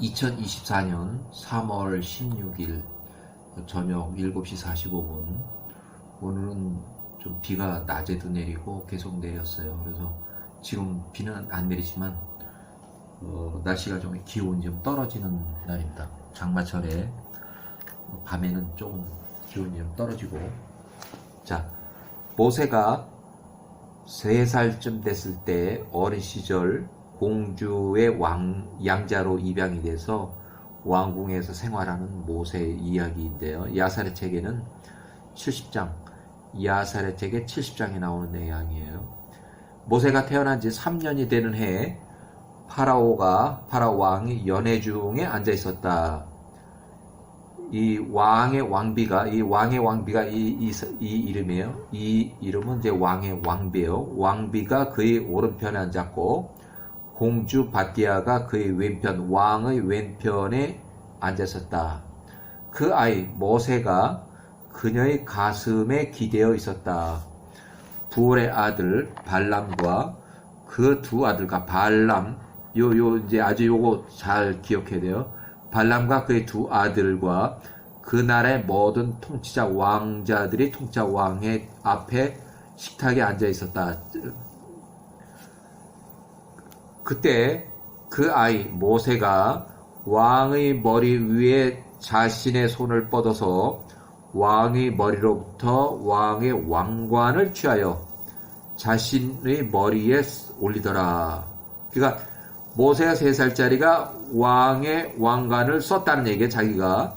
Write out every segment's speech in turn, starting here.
2024년 3월 16일 저녁 7시 45분 오늘은 좀 비가 낮에도 내리고 계속 내렸어요. 그래서 지금 비는 안 내리지만 어, 날씨가 좀 기온이 좀 떨어지는 날입니다. 장마철에 밤에는 조금 기온이 좀 떨어지고 자 모세가 3살쯤 됐을 때 어린 시절 공주의 왕, 양자로 입양이 돼서 왕궁에서 생활하는 모세의 이야기인데요. 야사의 책에는 70장, 야사의 책에 70장에 나오는 내용이에요. 모세가 태어난 지 3년이 되는 해에 파라오가, 파라오 왕이 연회 중에 앉아 있었다. 이 왕의 왕비가, 이 왕의 왕비가 이, 이, 이 이름이에요. 이 이름은 이제 왕의 왕비예요. 왕비가 그의 오른편에 앉았고, 공주 바티아가 그의 왼편 왕의 왼편에 앉았었다. 그 아이 모세가 그녀의 가슴에 기대어 있었다. 부올의 아들 발람과 그 두 아들과 발람 요 요 이제 아주 요거 잘 기억해야 돼요. 발람과 그의 두 아들과 그 나라의 모든 통치자 왕자들이 통치자 왕의 앞에 식탁에 앉아 있었다. 그때 그 아이 모세가 왕의 머리 위에 자신의 손을 뻗어서 왕의 머리로부터 왕의 왕관을 취하여 자신의 머리에 올리더라. 그러니까 모세가 세 살짜리가 왕의 왕관을 썼다는 얘기에 자기가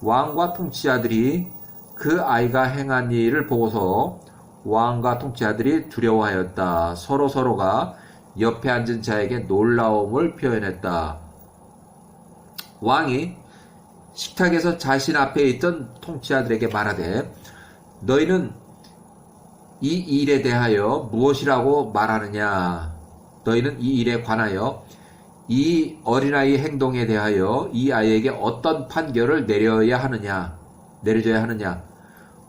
왕과 통치자들이 그 아이가 행한 일을 보고서 왕과 통치자들이 두려워하였다. 서로 서로가 옆에 앉은 자에게 놀라움을 표현했다. 왕이 식탁에서 자신 앞에 있던 통치자들에게 말하되 너희는 이 일에 대하여 무엇이라고 말하느냐? 너희는 이 일에 관하여 이 어린아이 행동에 대하여 이 아이에게 어떤 판결을 내려야 하느냐? 내려줘야 하느냐?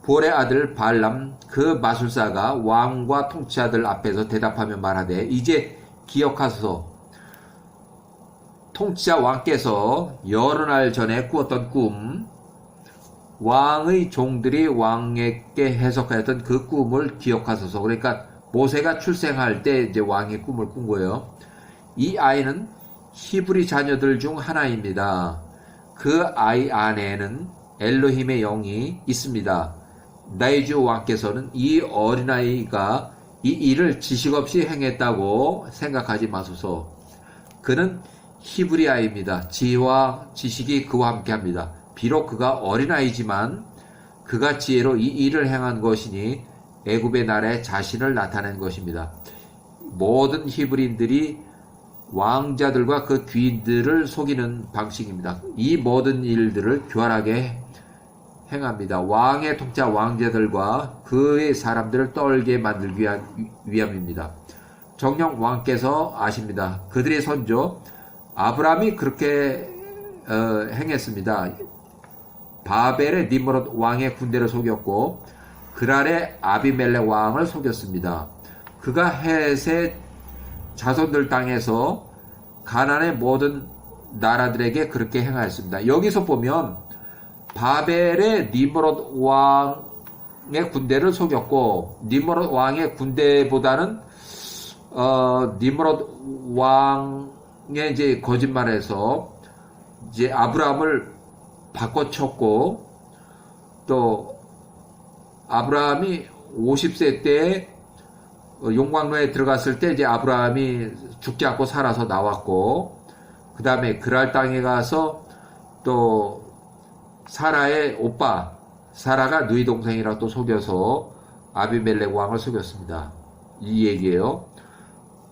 볼의 아들 발람 그 마술사가 왕과 통치자들 앞에서 대답하며 말하되 이제 기억하소서 통치자 왕께서 여러 날 전에 꾸었던 꿈 왕의 종들이 왕에게 해석하였던 그 꿈을 기억하소서 그러니까 모세가 출생할 때 이제 왕의 꿈을 꾼 거예요. 이 아이는 히브리 자녀들 중 하나입니다. 그 아이 안에는 엘로힘의 영이 있습니다. 나이주 왕께서는 이 어린아이가 이 일을 지식 없이 행했다고 생각하지 마소서. 그는 히브리아입니다. 지혜와 지식이 그와 함께 합니다. 비록 그가 어린아이지만 그가 지혜로 이 일을 행한 것이니 애굽의 날에 자신을 나타낸 것입니다. 모든 히브리인들이 왕자들과 그 귀인들을 속이는 방식입니다. 이 모든 일들을 교활하게 행합니다. 왕의 통자 왕제들과 그의 사람들을 떨게 만들기 위함입니다. 정령 왕께서 아십니다. 그들의 선조 아브라함이 그렇게 어, 행했습니다. 바벨의 니므롯 왕의 군대를 속였고 그랄의 아비멜렉 왕을 속였습니다. 그가 헷의 자손들 땅에서 가난의 모든 나라들에게 그렇게 행하였습니다. 여기서 보면 바벨의 니므롯 왕의 군대를 속였고 니므롯 왕의 군대보다는 어, 니므롯 왕의 이제 거짓말에서 이제 아브라함을 바꿔쳤고 또 아브라함이 50세 때 용광로에 들어갔을 때 이제 아브라함이 죽지 않고 살아서 나왔고 그 다음에 그랄 땅에 가서 또 사라의 오빠 사라가 누이 동생이라고 또 속여서 아비멜렉 왕을 속였습니다. 이 얘기예요.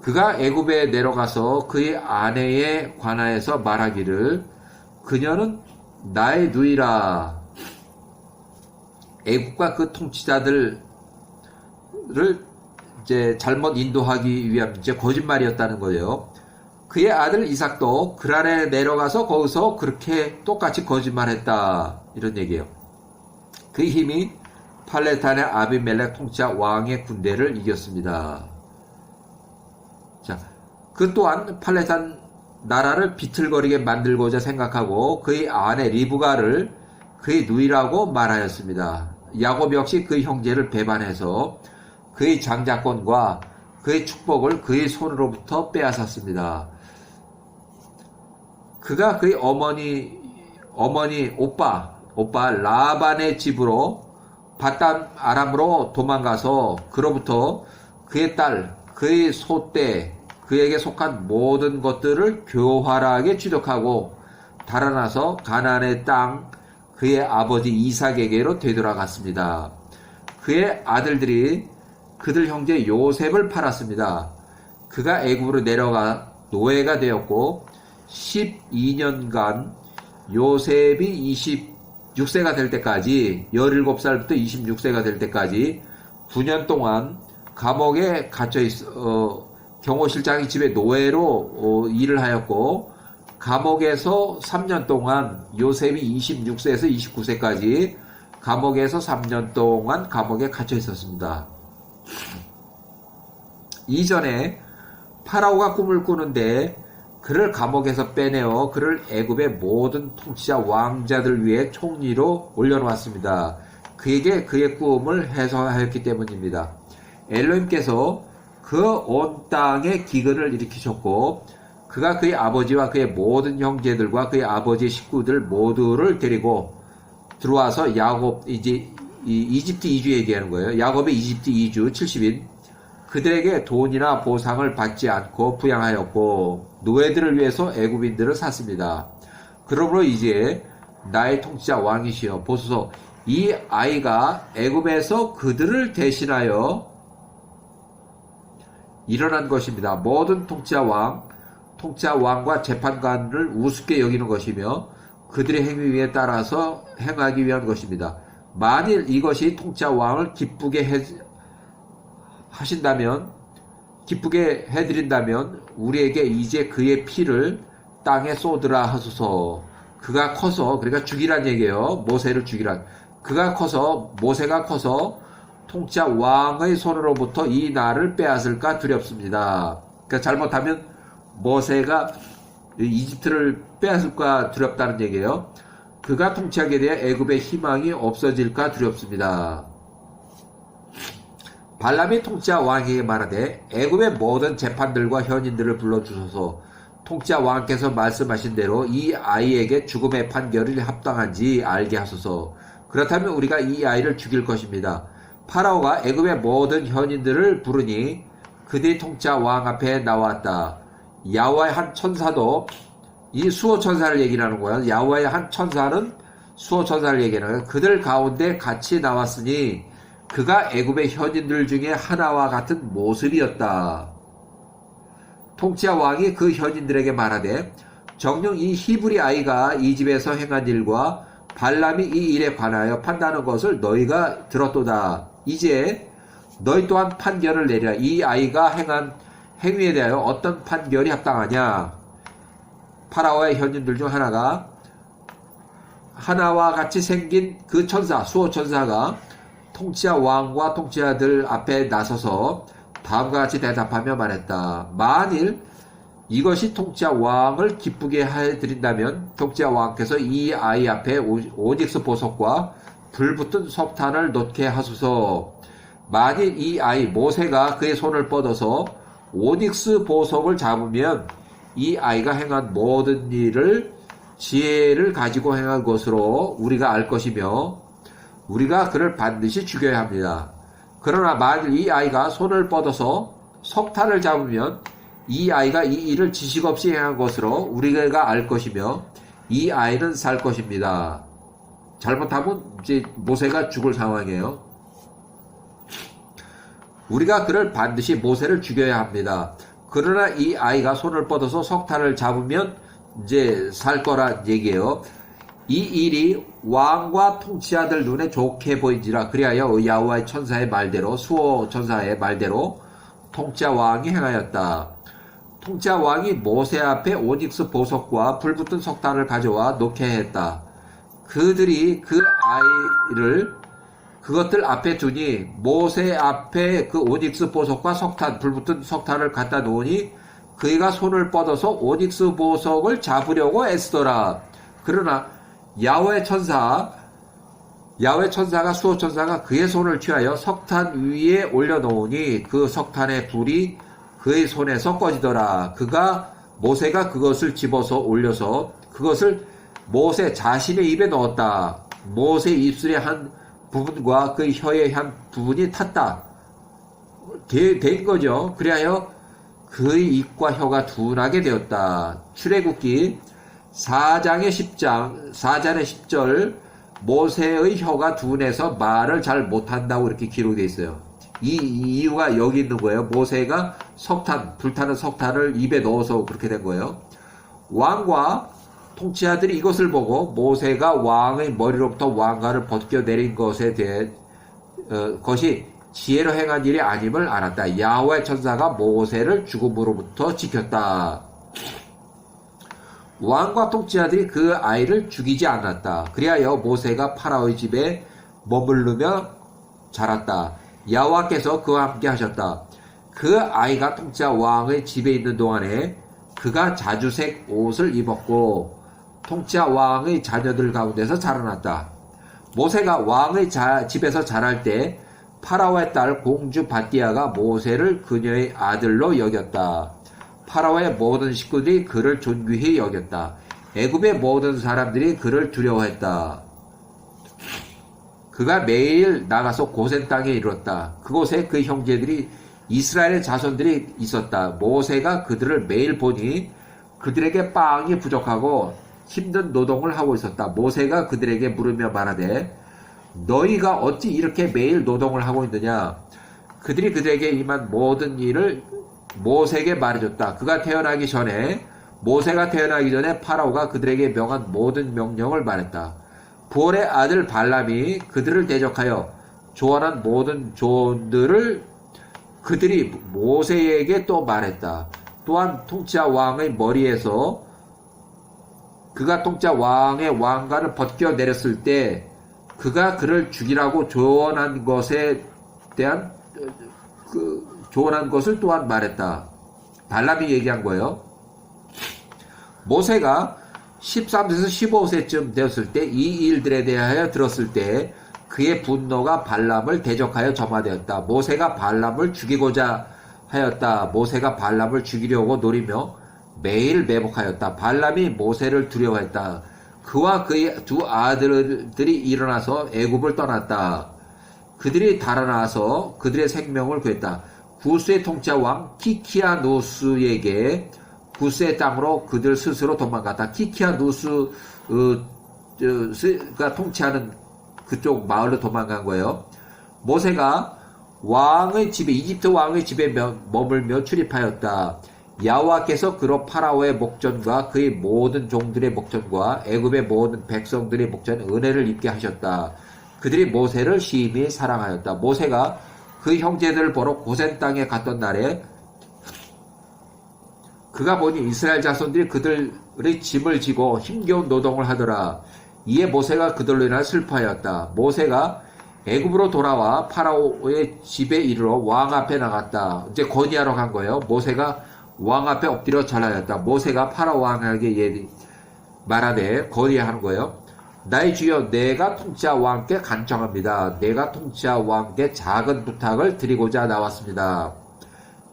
그가 애굽에 내려가서 그의 아내에 관하여서 말하기를 그녀는 나의 누이라 애국과 그 통치자들을 이제 잘못 인도하기 위한 이제 거짓말이었다는 거예요. 그의 아들 이삭도 그랄에 내려가서 거기서 그렇게 똑같이 거짓말했다 이런 얘기예요. 그 힘이 팔레탄의 아비멜렉 통치자 왕의 군대를 이겼습니다. 자, 그 또한 팔레탄 나라를 비틀거리게 만들고자 생각하고 그의 아내 리브가를 그의 누이라고 말하였습니다. 야곱 역시 그의 형제를 배반해서 그의 장자권과 그의 축복을 그의 손으로부터 빼앗았습니다. 그가 그의 어머니 어머니 오빠 오빠 라반의 집으로 바단 아람으로 도망가서 그로부터 그의 딸 그의 소떼 그에게 속한 모든 것들을 교활하게 취득하고 달아나서 가나안의 땅 그의 아버지 이삭에게로 되돌아갔습니다. 그의 아들들이 그들 형제 요셉을 팔았습니다. 그가 애굽으로 내려가 노예가 되었고 12년간 요셉이 26세가 될 때까지 17살부터 26세가 될 때까지 9년 동안 감옥에 갇혀 있 어, 경호실장이 집에 노예로 어, 일을 하였고 감옥에서 3년 동안 요셉이 26세에서 29세까지 감옥에서 3년 동안 감옥에 갇혀 있었습니다. 이전에 파라오가 꿈을 꾸는데 그를 감옥에서 빼내어 그를 애굽의 모든 통치자 왕자들 위해 총리로 올려놓았습니다. 그에게 그의 꿈을 해소하였기 때문입니다. 엘로임께서 그 온 땅에 기근을 일으키셨고 그가 그의 아버지와 그의 모든 형제들과 그의 아버지의 식구들 모두를 데리고 들어와서 야곱 이제 이 이집트 이주 얘기하는 거예요. 야곱의 이집트 이주 70인 그들에게 돈이나 보상을 받지 않고 부양하였고 노예들을 위해서 애굽인들을 샀습니다. 그러므로 이제 나의 통치자 왕이시여 보소서 이 아이가 애굽에서 그들을 대신하여 일어난 것입니다. 모든 통치자 왕, 통치자 왕과 재판관을 우습게 여기는 것이며 그들의 행위에 따라서 행하기 위한 것입니다. 만일 이것이 통치자 왕을 기쁘게 해, 하신다면 기쁘게 해드린다면 우리에게 이제 그의 피를 땅에 쏟으라 하소서. 그가 커서 그러니까 죽이란 얘기예요. 모세를 죽이란. 그가 커서 모세가 커서 통치자 왕의 손으로부터 이 나를 빼앗을까 두렵습니다. 그러니까 잘못하면 모세가 이집트를 빼앗을까 두렵다는 얘기예요. 그가 통치하게 되어 애굽의 희망이 없어질까 두렵습니다. 발람이 통치자 왕에게 말하되 애굽의 모든 재판들과 현인들을 불러 주소서 통치자 왕께서 말씀하신 대로 이 아이에게 죽음의 판결이 합당한지 알게 하소서 그렇다면 우리가 이 아이를 죽일 것입니다. 파라오가 애굽의 모든 현인들을 부르니 그들이 통치자 왕 앞에 나왔다. 야와의 한 천사도 이 수호 천사를 얘기하는 거야. 야와의 한 천사는 수호 천사를 얘기하는 거야. 그들 가운데 같이 나왔으니 그가 애굽의 현인들 중에 하나와 같은 모습이었다. 통치자 왕이 그 현인들에게 말하되 정녕 이 히브리 아이가 이 집에서 행한 일과 발람이 이 일에 관하여 판단하는 것을 너희가 들었도다. 이제 너희 또한 판결을 내리라. 이 아이가 행한 행위에 대하여 어떤 판결이 합당하냐? 파라오의 현인들 중 하나가 하나와 같이 생긴 그 천사, 수호 천사가 통치자 왕과 통치자들 앞에 나서서 다음과 같이 대답하며 말했다. 만일 이것이 통치자 왕을 기쁘게 해드린다면 통치자 왕께서 이 아이 앞에 오닉스 보석과 불붙은 석탄을 놓게 하소서. 만일 이 아이 모세가 그의 손을 뻗어서 오닉스 보석을 잡으면 이 아이가 행한 모든 일을 지혜를 가지고 행한 것으로 우리가 알 것이며 우리가 그를 반드시 죽여야 합니다. 그러나 만일 이 아이가 손을 뻗어서 석탄을 잡으면 이 아이가 이 일을 지식 없이 행한 것으로 우리가 알 것이며 이 아이는 살 것입니다. 잘못하면 이제 모세가 죽을 상황이에요. 우리가 그를 반드시 모세를 죽여야 합니다. 그러나 이 아이가 손을 뻗어서 석탄을 잡으면 이제 살 거란 얘기예요. 이 일이 왕과 통치자들 눈에 좋게 보인지라 그리하여 야후와의 천사의 말대로 수호 천사의 말대로 통치자 왕이 행하였다. 통치자 왕이 모세 앞에 오닉스 보석과 불붙은 석탄을 가져와 놓게 했다. 그들이 그 아이를 그것들 앞에 두니 모세 앞에 그 오닉스 보석과 석탄 불붙은 석탄을 갖다 놓으니 그이가 손을 뻗어서 오닉스 보석을 잡으려고 애쓰더라. 그러나 야훼 천사 야훼 천사가 수호 천사가 그의 손을 취하여 석탄 위에 올려놓으니 그 석탄의 불이 그의 손에서 꺼지더라. 그가 모세가 그것을 집어서 올려서 그것을 모세 자신의 입에 넣었다. 모세 입술의 한 부분과 그 혀의 한 부분이 탔다. 되- 된 거죠. 그리하여 그의 입과 혀가 둔하게 되었다. 출애굽기 4장의 10장, 4장의 10절, 모세의 혀가 둔해서 말을 잘 못한다고 이렇게 기록되어 있어요. 이 이유가 여기 있는 거예요. 모세가 석탄, 불타는 석탄을 입에 넣어서 그렇게 된 거예요. 왕과 통치자들이 이것을 보고 모세가 왕의 머리로부터 왕관을 벗겨내린 것에 대해 어, 것이 지혜로 행한 일이 아님을 알았다. 야훼 천사가 모세를 죽음으로부터 지켰다. 왕과 통치자들이 그 아이를 죽이지 않았다. 그리하여 모세가 파라오의 집에 머무르며 자랐다. 야와께서 그와 함께 하셨다. 그 아이가 통치자 왕의 집에 있는 동안에 그가 자주색 옷을 입었고 통치자 왕의 자녀들 가운데서 자라났다. 모세가 왕의 자- 집에서 자랄 때 파라오의 딸 공주 바띠아가 모세를 그녀의 아들로 여겼다. 파라오의 모든 식구들이 그를 존귀히 여겼다. 애굽의 모든 사람들이 그를 두려워했다. 그가 매일 나가서 고센 땅에 이뤘다. 그곳에 그 형제들이 이스라엘의 자손들이 있었다. 모세가 그들을 매일 보니 그들에게 빵이 부족하고 힘든 노동을 하고 있었다. 모세가 그들에게 물으며 말하되 너희가 어찌 이렇게 매일 노동을 하고 있느냐? 그들이 그들에게 임한 모든 일을 모세에게 말해줬다. 그가 태어나기 전에 모세가 태어나기 전에 파라오가 그들에게 명한 모든 명령을 말했다. 부올의 아들 발람이 그들을 대적하여 조언한 모든 조언들을 그들이 모세에게 또 말했다. 또한 통치자 왕의 머리에서 그가 통치자 왕의 왕관을 벗겨 내렸을 때 그가 그를 죽이라고 조언한 것에 대한 조언한 것을 또한 말했다. 발람이 얘기한 거예요. 모세가 13세에서 15세쯤 되었을 때 이 일들에 대하여 들었을 때 그의 분노가 발람을 대적하여 점화되었다. 모세가 발람을 죽이고자 하였다. 모세가 발람을 죽이려고 노리며 매일 매복하였다. 발람이 모세를 두려워했다. 그와 그의 두 아들들이 일어나서 애굽을 떠났다. 그들이 달아나서 그들의 생명을 구했다. 구스의 통치자 왕 키키아누스에게 구스의 땅으로 그들 스스로 도망갔다. 키키아누스가 통치하는 그쪽 마을로 도망간 거예요. 모세가 왕의 집에 이집트 왕의 집에 며- 머물며 출입하였다. 야와께서 그로 파라오의 목전과 그의 모든 종들의 목전과 애굽의 모든 백성들의 목전 은혜를 입게 하셨다. 그들이 모세를 심히 사랑하였다. 모세가 그 형제들을 보러 고센 땅에 갔던 날에 그가 보니 이스라엘 자손들이 그들의 짐을 지고 힘겨운 노동을 하더라. 이에 모세가 그들로 인하 슬퍼하였다. 모세가 애굽으로 돌아와 파라오의 집에 이르러 왕 앞에 나갔다. 이제 건의하러 간 거예요. 모세가 왕 앞에 엎드려 절하였다. 모세가 파라오 왕에게 예- 말하되 건의하는 거예요. 나의 주여 내가 통치자 왕께 간청합니다. 내가 통치자 왕께 작은 부탁을 드리고자 나왔습니다.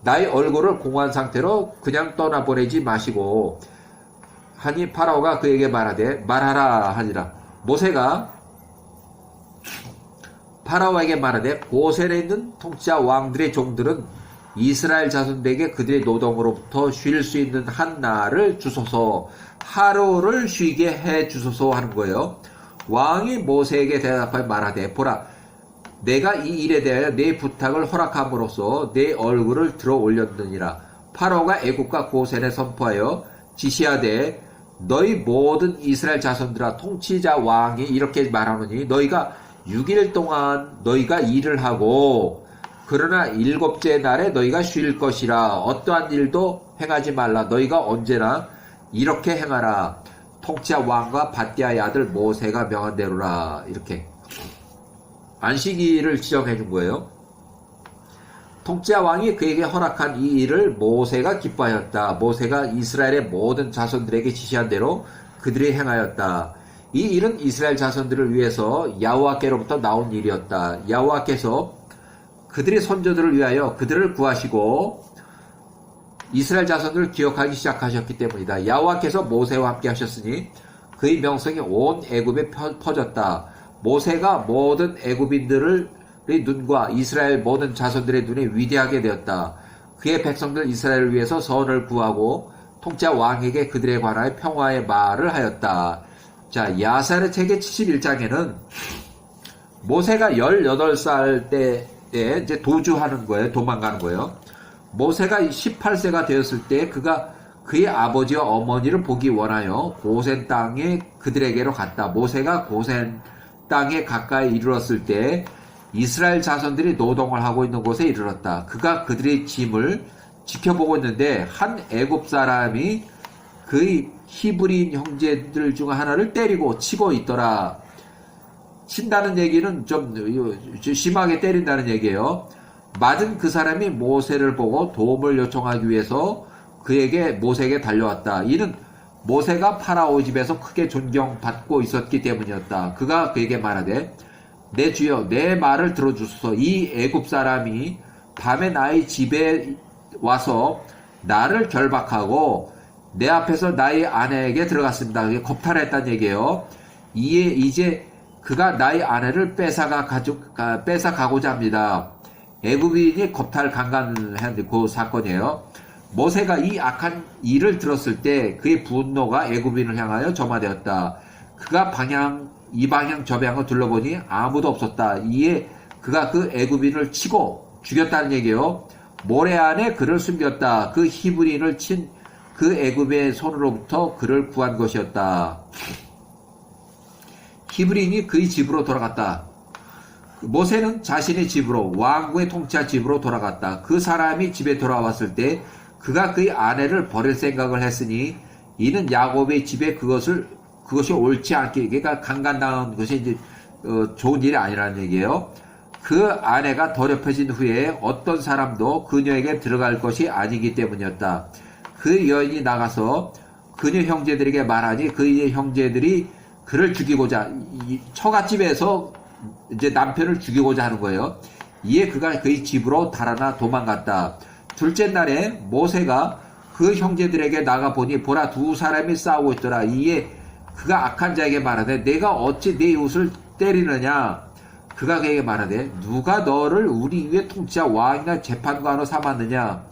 나의 얼굴을 공한 상태로 그냥 떠나보내지 마시고 하니 파라오가 그에게 말하되 말하라 하니라 모세가 파라오에게 말하되 고센에 있는 통치자 왕들의 종들은 이스라엘 자손들에게 그들의 노동으로부터 쉴 수 있는 한 날을 주소서 하루를 쉬게 해 주소서 하는 거예요. 왕이 모세에게 대답하여 말하되 보라 내가 이 일에 대하여 내 부탁을 허락함으로써 내 얼굴을 들어 올렸느니라. 파로가 애국과 고센에 선포하여 지시하되 너희 모든 이스라엘 자손들아 통치자 왕이 이렇게 말하노니 너희가 6일 동안 너희가 일을 하고 그러나 일곱째 날에 너희가 쉴 것이라 어떠한 일도 행하지 말라 너희가 언제나 이렇게 행하라 통치자 왕과 바띠아의 아들 모세가 명한 대로라 이렇게 안식일을 지정해 준 거예요. 통치자 왕이 그에게 허락한 이 일을 모세가 기뻐하였다. 모세가 이스라엘의 모든 자손들에게 지시한 대로 그들이 행하였다. 이 일은 이스라엘 자손들을 위해서 야후와께로부터 나온 일이었다. 야후와께서 그들의 선조들을 위하여 그들을 구하시고 이스라엘 자손들을 기억하기 시작하셨기 때문이다. 야후와께서 모세와 함께 하셨으니 그의 명성이 온 애굽에 펴- 퍼졌다. 모세가 모든 애굽인들의 눈과 이스라엘 모든 자손들의 눈에 위대하게 되었다. 그의 백성들 이스라엘을 위해서 선을 구하고 통치자 왕에게 그들에 관하여 평화의 말을 하였다. 자, 야살의 책의 71장에는 모세가 18살 때 에 이제 도주하는 거예요. 도망가는 거예요. 모세가 18세가 되었을 때 그가 그의 아버지와 어머니를 보기 원하여 고센 땅에 그들에게로 갔다. 모세가 고센 땅에 가까이 이르렀을 때 이스라엘 자손들이 노동을 하고 있는 곳에 이르렀다. 그가 그들의 짐을 지켜보고 있는데 한 애굽 사람이 그의 히브리인 형제들 중 하나를 때리고 치고 있더라. 친다는 얘기는 좀 심하게 때린다는 얘기예요. 맞은 그 사람이 모세를 보고 도움을 요청하기 위해서 그에게 모세에게 달려왔다. 이는 모세가 파라오 집에서 크게 존경받고 있었기 때문이었다. 그가 그에게 말하되 내 주여 내 말을 들어주소서 이 애굽 사람이 밤에 나의 집에 와서 나를 결박하고 내 앞에서 나의 아내에게 들어갔습니다. 그게 겁탈했다는 얘기예요. 이에 이제 그가 나의 아내를 뺏어가 가족 가- 뺏어가고자 합니다. 애굽인이 겁탈 강간을 한그 사건이에요. 모세가 이 악한 일을 들었을 때 그의 분노가 애굽인을 향하여 점화되었다. 그가 방향 이 방향 저 방향을 둘러보니 아무도 없었다. 이에 그가 그 애굽인을 치고 죽였다는 얘기예요. 모래 안에 그를 숨겼다. 그 히브리인을 친 그 애굽의 손으로부터 그를 구한 것이었다. 히브리인이 그의 집으로 돌아갔다. 모세는 자신의 집으로 왕국의 통치자 집으로 돌아갔다. 그 사람이 집에 돌아왔을 때 그가 그의 아내를 버릴 생각을 했으니 이는 야곱의 집에 그것을 그것이 옳지 않게 그러니까 강간당한 것이 이제 어, 좋은 일이 아니라는 얘기예요. 그 아내가 더럽혀진 후에 어떤 사람도 그녀에게 들어갈 것이 아니기 때문이었다. 그 여인이 나가서 그녀 형제들에게 말하니 그의 형제들이 그를 죽이고자 이 처갓집에서 이제 남편을 죽이고자 하는 거예요. 이에 그가 그의 집으로 달아나 도망갔다. 둘째 날에 모세가 그 형제들에게 나가 보니 보라 두 사람이 싸우고 있더라. 이에 그가 악한 자에게 말하되 내가 어찌 내 이웃을 때리느냐? 그가 그에게 말하되 누가 너를 우리 위에 통치자 왕이나 재판관으로 삼았느냐?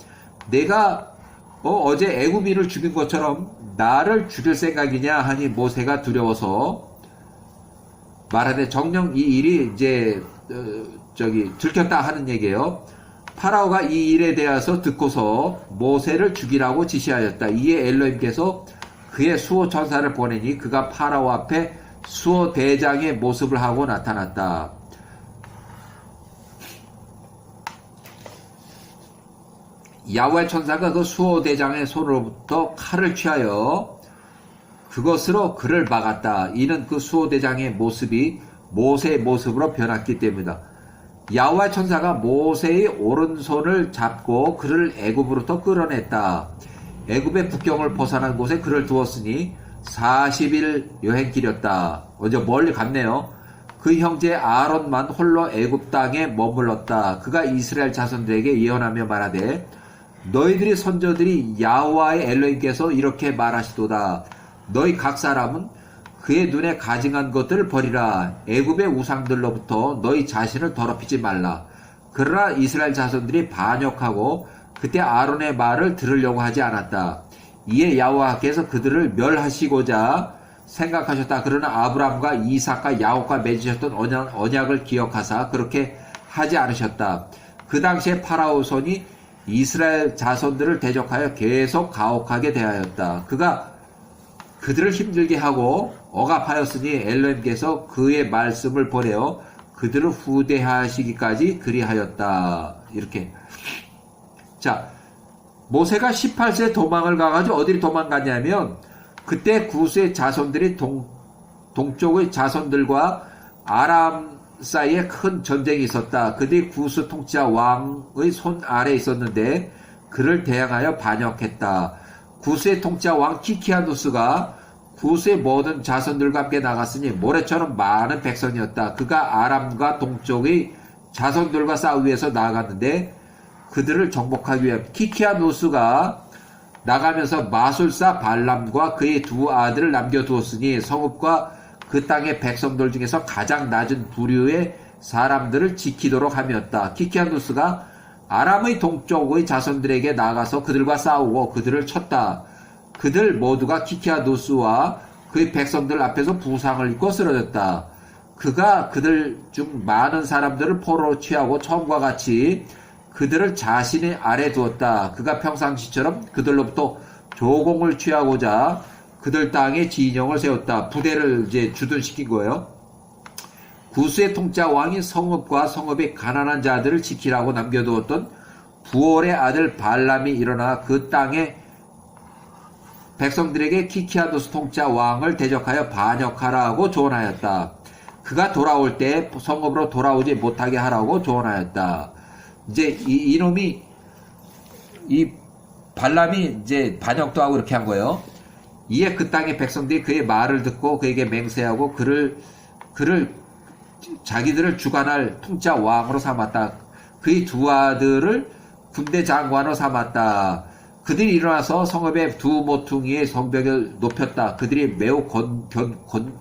내가 어, 제 애굽인을 죽인 것처럼 나를 죽일 생각이냐 하니 모세가 두려워서 말하되 정령 이 일이 이제 어, 저기 들켰다 하는 얘기예요. 파라오가 이 일에 대해서 듣고서 모세를 죽이라고 지시하였다. 이에 엘로임께서 그의 수호 천사를 보내니 그가 파라오 앞에 수호 대장의 모습을 하고 나타났다. 야외 천사가 그 수호 대장의 손으로부터 칼을 취하여 그것으로 그를 막았다. 이는 그 수호 대장의 모습이 모세의 모습으로 변했기 때문이다. 야훼 천사가 모세의 오른손을 잡고 그를 애굽으로부터 끌어냈다. 애굽의 국경을 벗어난 곳에 그를 두었으니 40일 여행길이었다. 먼저 멀리 갔네요. 그 형제 아론만 홀로 애굽 땅에 머물렀다. 그가 이스라엘 자손들에게 예언하며 말하되 너희들이 선조들이 야호와의 엘로임께서 이렇게 말하시도다. 너희 각 사람은 그의 눈에 가증한 것들을 버리라. 애굽의 우상들로부터 너희 자신을 더럽히지 말라. 그러나 이스라엘 자손들이 반역하고 그때 아론의 말을 들으려고 하지 않았다. 이에 야호와께서 그들을 멸하시고자 생각하셨다. 그러나 아브라함과 이삭과 야곱과 맺으셨던 언약, 언약 을 기억하사 그렇게 하지 않으셨다. 그 당시에 파라오 손이 이스라엘 자손들을 대적하여 계속 가혹하게 대하였다. 그가 그들을 힘들게 하고 억압하였으니 엘로임께서 그의 말씀을 보내어 그들을 후대하시기까지 그리하였다. 이렇게. 자, 모세가 18세 도망을 가가지고 어디로 도망갔냐면 그때 구스의 자손들이 동, 동쪽의 자손들과 아람 사이에 큰 전쟁이 있었다. 그들이 구스 통치자 왕의 손 아래 있었는데 그를 대항하여 반역했다. 구스의 통치자 왕 키키아누스가 구스의 모든 자손들과 함께 나갔으니 모래처럼 많은 백성이었다. 그가 아람과 동쪽의 자손들과 싸우기 위해서 나아갔는데 그들을 정복하기 위해 키키아누스가 나가면서 마술사 발람과 그의 두 아들을 남겨두었으니 성읍과 그 땅의 백성들 중에서 가장 낮은 부류의 사람들을 지키도록 함이었다. 키키아누스가 아람의 동쪽의 자손들에게 나가서 그들과 싸우고 그들을 쳤다. 그들 모두가 키키아누스와 그의 백성들 앞에서 부상을 입고 쓰러졌다. 그가 그들 중 많은 사람들을 포로로 취하고 처음과 같이 그들을 자신의 아래 두었다. 그가 평상시처럼 그들로부터 조공을 취하고자 그들 땅에 진영을 세웠다. 부대를 이제 주둔시킨 거예요. 구스의 통짜 왕이 성읍과 성읍의 가난한 자들을 지키라고 남겨두었던 부올의 아들 발람이 일어나 그 땅에 백성들에게 키키아도스 통짜 왕을 대적하여 반역하라고 조언하였다. 그가 돌아올 때 성읍으로 돌아오지 못하게 하라고 조언하였다. 이제 이, 이놈이 이 발람이 이제 반역도 하고 이렇게 한 거예요. 이에 그 땅의 백성들이 그의 말을 듣고 그에게 맹세하고 그를 그를 자기들을 주관할 통짜 왕으로 삼았다. 그의 두 아들을 군대 장관으로 삼았다. 그들이 일어나서 성읍의 두 모퉁이의 성벽을 높였다. 그들이 매우 건, 견, 건,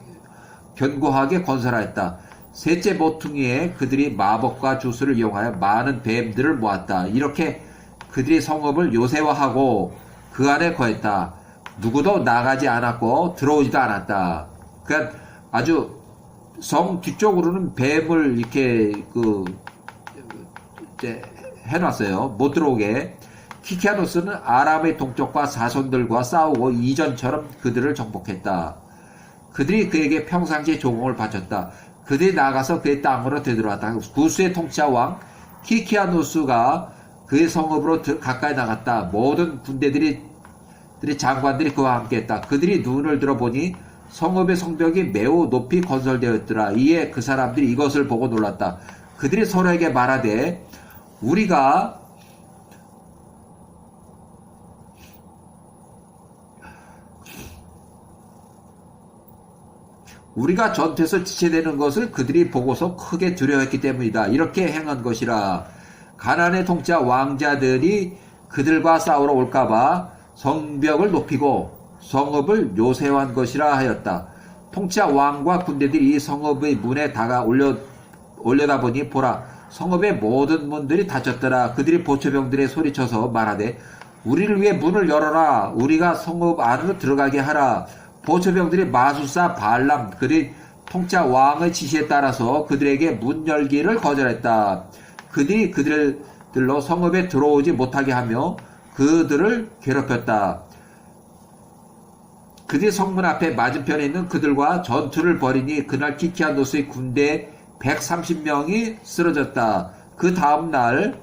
견고하게 건설하였다. 셋째 모퉁이에 그들이 마법과 주술을 이용하여 많은 뱀들을 모았다. 이렇게 그들이 성읍을 요새화하고 그 안에 거했다. 누구도 나가지 않았고 들어오지도 않았다. 그러니까 아주 성 뒤쪽으로는 뱀을 이렇게 그 해놨어요. 못 들어오게. 키키아노스는 아람의 동쪽과 사손들과 싸우고 이전처럼 그들을 정복했다. 그들이 그에게 평상시에 조공을 바쳤다. 그들이 나가서 그의 땅으로 되돌아왔다. 구스의 통치자 왕 키키아노스가 그의 성읍으로 가까이 나갔다. 모든 군대들이 장관들이 그와 함께했다. 그들이 눈을 들어보니 성읍의 성벽이 매우 높이 건설되었더라. 이에 그 사람들이 이것을 보고 놀랐다. 그들이 서로에게 말하되 우리가 우리가 전투에서 지체되는 것을 그들이 보고서 크게 두려워했기 때문이다. 이렇게 행한 것이라. 가난의 통짜 왕자들이 그들과 싸우러 올까봐 성벽을 높이고 성읍을 요새한 것이라 하였다. 통치자 왕과 군대들이 이 성읍의 문에 다가 올려, 올려다 보니 보라 성읍의 모든 문들이 닫혔더라. 그들이 보초병들의 소리쳐서 말하되 우리를 위해 문을 열어라. 우리가 성읍 안으로 들어가게 하라. 보초병들이 마술사 발람 그들이 통짜 왕의 지시에 따라서 그들에게 문 열기를 거절했다. 그들이 그들들로 성읍에 들어오지 못하게 하며 그들을 괴롭혔다. 그들이 성문 앞에 맞은편에 있는 그들과 전투를 벌이니 그날 키키아노스의 군대 130명이 쓰러졌다. 그 다음 날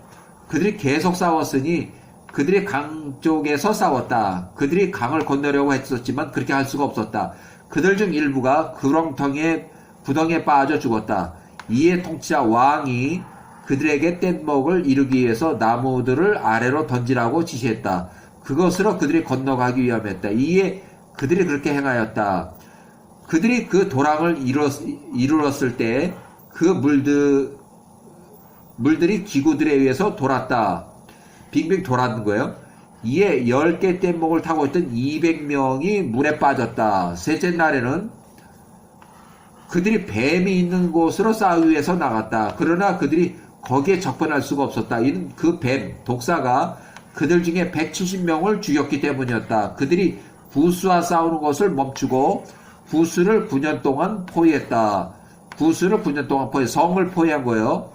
그들이 계속 싸웠으니 그들이 강 쪽에서 싸웠다. 그들이 강을 건너려고 했었지만 그렇게 할 수가 없었다. 그들 중 일부가 구렁텅이에 구덩이에 빠져 죽었다. 이에 통치자 왕이 그들에게 뗏목을 이루기 위해서 나무들을 아래로 던지라고 지시했다. 그것으로 그들이 건너가기 위함했다. 이에 그들이 그렇게 행하였다. 그들이 그 도랑을 이뤘, 이루었 을 때 그 물들, 물들이 기구들에 의해서 돌았다. 빙빙 돌았는 거예요. 이에 10개 뗏목을 타고 있던 200명이 물에 빠졌다. 셋째 날에는 그들이 뱀이 있는 곳으로 싸우기 위해서 나갔다. 그러나 그들이 거기에 접근할 수가 없었다. 이는 그 뱀, 독사가 그들 중에 170명을 죽였기 때문이었다. 그들이 구스와 싸우는 것을 멈추고 구스를 9년 동안 포위했다. 구스를 9년 동안 포위, 성을 포위한 거예요.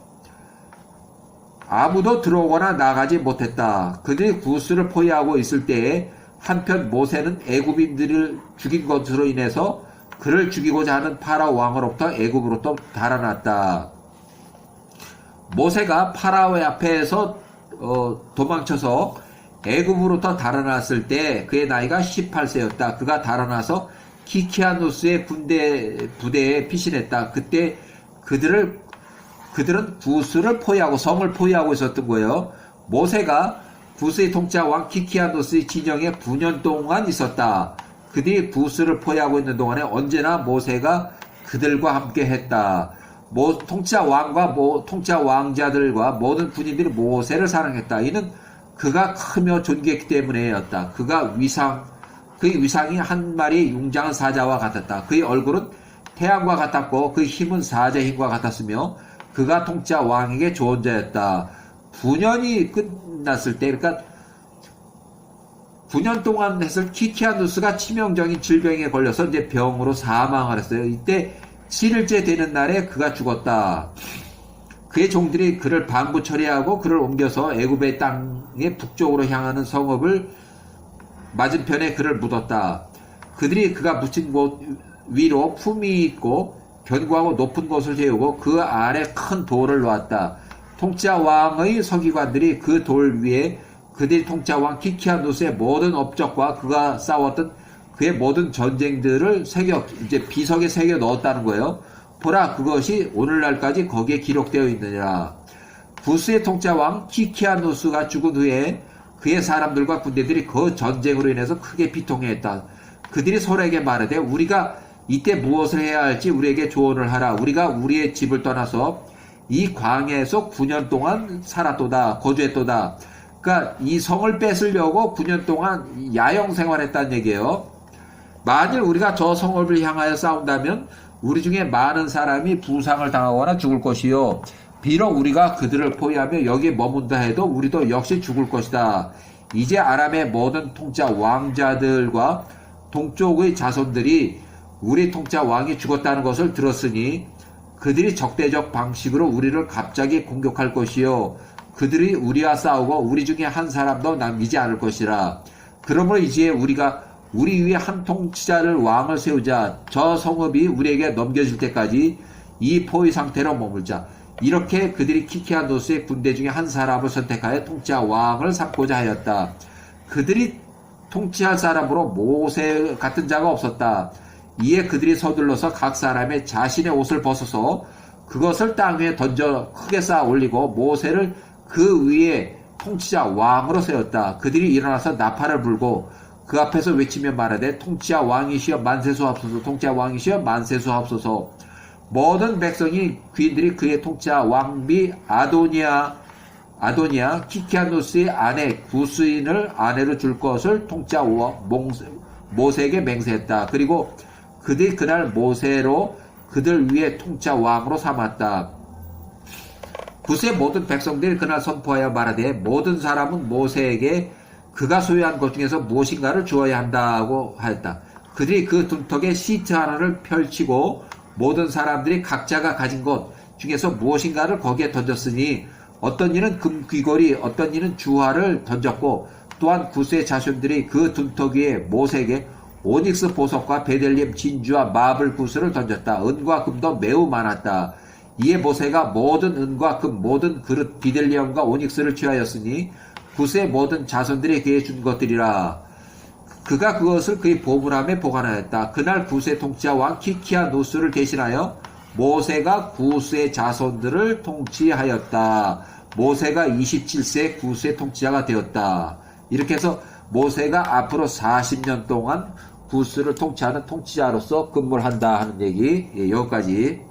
아무도 들어오거나 나가지 못했다. 그들이 구스를 포위하고 있을 때에 한편 모세는 애굽인들을 죽인 것으로 인해서 그를 죽이고자 하는 파라오 왕으로부터 애굽으로부터 달아났다. 모세가 파라오의 앞에서 어, 도망쳐서 애굽으로부터 달아났을 때 그의 나이가 18세였다. 그가 달아나서 키키아누스의 군대 부대에 피신했다. 그때 그들을 그들은 구스를 포위하고 성을 포위하고 있었던 거예요. 모세가 구스의 통치자 왕 키키아노스의 진영에 9년 동안 있었다. 그들이 구스를 포위하고 있는 동안에 언제나 모세가 그들과 함께 했다. 모, 통치자 왕과 모, 통치자 왕자들과 모든 군인들이 모세를 사랑했다. 이는 그가 크며 존귀했기 때문에였다. 그가 위상, 그의 위상이 한 마리 웅장한 사자와 같았다. 그의 얼굴은 태양과 같았고 그의 힘은 사자의 힘과 같았으며 그가 통치자 왕에게 좋은 자였다. 9년이 끝났을 때 그러니까 9년 동안 했을 키키아누스가 치명적인 질병에 걸려서 이제 병으로 사망을 했어요. 이때 7일째 되는 날에 그가 죽었다. 그의 종들이 그를 방부 처리하고 그를 옮겨서 애굽의 땅의 북쪽으로 향하는 성읍을 맞은편에 그를 묻었다. 그들이 그가 묻힌 곳 위로 품이 있고 견고하고 높은 곳을 세우고 그 아래 큰 돌을 놓았다. 통치자 왕의 서기관들이 그 돌 위에 그들이 통치자 왕 키키아누스의 모든 업적과 그가 싸웠던 그의 모든 전쟁들을 새겨 이제 비석에 새겨 넣었다는 거예요. 보라 그것이 오늘날까지 거기에 기록되어 있느니라. 부스의 통치자 왕 키키아누스가 죽은 후에 그의 사람들과 군대들이 그 전쟁으로 인해서 크게 비통해했다. 그들이 서로에게 말하되 우리가 이때 무엇을 해야 할지 우리에게 조언을 하라. 우리가 우리의 집을 떠나서 이 광야에서 9년 동안 살았도다. 거주했도다. 그러니까 이 성을 뺏으려고 9년 동안 야영 생활했다는 얘기예요. 만일 우리가 저 성읍을 향하여 싸운다면 우리 중에 많은 사람이 부상을 당하거나 죽을 것이요. 비록 우리가 그들을 포위하며 여기에 머문다 해도 우리도 역시 죽을 것이다. 이제 아람의 모든 통짜 왕자들과 동쪽의 자손들이 우리 통짜 왕이 죽었다는 것을 들었으니 그들이 적대적 방식으로 우리를 갑자기 공격할 것이요. 그들이 우리와 싸우고 우리 중에 한 사람도 남기지 않을 것이라. 그러므로 이제 우리가 우리 위에 한 통치자를 왕을 세우자. 저 성읍이 우리에게 넘겨질 때까지 이 포위 상태로 머물자. 이렇게 그들이 키키아노스의 군대 중에 한 사람을 선택하여 통치자 왕을 삼고자 하였다. 그들이 통치할 사람으로 모세 같은 자가 없었다. 이에 그들이 서둘러서 각 사람의 자신의 옷을 벗어서 그것을 땅 위에 던져 크게 쌓아 올리고 모세를 그 위에 통치자 왕으로 세웠다. 그들이 일어나서 나팔을 불고 그 앞에서 외치며 말하되 통치자 왕이시여 만세수하옵소서 통치자 왕이시여 만세수하옵소서 모든 백성이 귀인들이 그의 통치자 왕비 아도니아 아도니아 키키아노스의 아내 구스인을 아내로 줄 것을 통치자 모세에게 맹세했다. 그리고 그들이 그날 모세로 그들 위에 통치자 왕으로 삼았다. 구스의 모든 백성들이 그날 선포하여 말하되 모든 사람은 모세에게 그가 소유한 것 중에서 무엇인가를 주어야 한다고 하였다. 그들이 그 둔턱에 시트 하나를 펼치고 모든 사람들이 각자가 가진 것 중에서 무엇인가를 거기에 던졌으니 어떤 이는 금 귀걸이, 어떤 이는 주화를 던졌고 또한 구스의 자손들이 그 둔턱 위에 모세에게 오닉스 보석과 베델리엄 진주와 마블 구스를 던졌다. 은과 금도 매우 많았다. 이에 모세가 모든 은과 금, 모든 그릇 비델리엄과 오닉스를 취하였으니 구스의 모든 자손들이 그에 준 것들이라. 그가 그것을 그의 보물함에 보관하였다. 그날 구스의 통치자 왕 키키아 노스를 대신하여 모세가 구스의 자손들을 통치하였다. 모세가 27세 구스의 통치자가 되었다. 이렇게 해서 모세가 앞으로 40년 동안 구스를 통치하는 통치자로서 근무를 한다 하는 얘기 예, 여기까지